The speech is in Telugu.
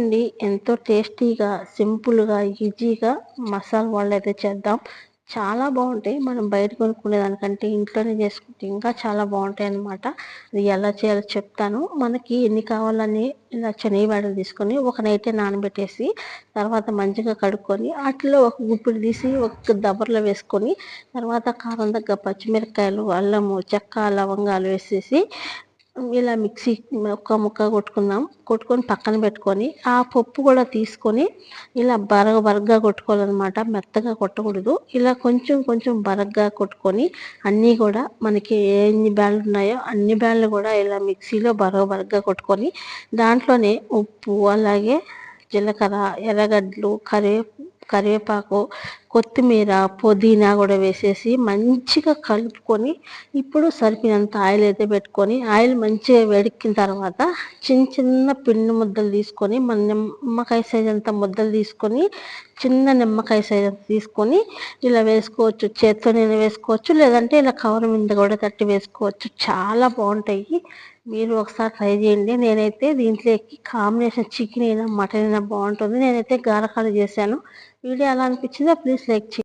అండి ఎంతో టేస్టీగా సింపుల్గా ఈజీగా మసాలా వాళ్ళు అయితే చేద్దాం. చాలా బాగుంటాయి. మనం బయట కొనుక్కునే దానికంటే ఇంట్లోనే చేసుకుంటే ఇంకా చాలా బాగుంటాయి అనమాట అది ఎలా చేయాలో చెప్తాను. మనకి ఎన్ని కావాలని ఇలా శనగ తీసుకొని ఒక నైటే నానబెట్టేసి తర్వాత మంచిగా కడుక్కొని వాటిలో ఒక గుప్పిడి తీసి ఒక దబ్బర్లో వేసుకొని తర్వాత కారం దగ్గర పచ్చిమిరపకాయలు అల్లము చెక్క లవంగాలు వేసేసి ఇలా మిక్సీ ఒక్క ముక్క కొట్టుకుందాం. కొట్టుకొని పక్కన పెట్టుకొని ఆ పప్పు కూడా తీసుకొని ఇలా బరగ బరగ్గా కొట్టుకోవాలన్నమాట. మెత్తగా కొట్టకూడదు. ఇలా కొంచెం కొంచెం బరగ్గా కొట్టుకొని అన్నీ కూడా మనకి ఎన్ని బ్యాళ్ళు ఉన్నాయో అన్ని బ్యాళ్ళు కూడా ఇలా మిక్సీలో బరగ బరగ్గా కొట్టుకొని దాంట్లోనే ఉప్పు అలాగే జీలకర్ర ఎర్రగడ్డలు కరివే కరివేపాకు కొత్తిమీర పుదీనా కూడా వేసేసి మంచిగా కలుపుకొని ఇప్పుడు సరిపోయినంత ఆయిల్ అయితే పెట్టుకొని ఆయిల్ మంచిగా వేడెక్కిన తర్వాత చిన్న చిన్న పిండి ముద్దలు తీసుకొని మన నిమ్మకాయ సైజ్ అంత ముద్దలు తీసుకొని చిన్న నిమ్మకాయ సైజ్ అంత తీసుకొని ఇలా వేసుకోవచ్చు. చేత్తోనైనా వేసుకోవచ్చు లేదంటే ఇలా కవర్ మీద కూడా తట్టి వేసుకోవచ్చు. చాలా బాగుంటాయి. మీరు ఒకసారి ట్రై చేయండి. నేనైతే దీంట్లోకి కాంబినేషన్ చికెన్ అయినా మటన్ అయినా బాగుంటుంది. నేనైతే గారకాలు చేశాను. వీడియో ఎలా అనిపించిందో ప్లీజ్ లైక్ చేయండి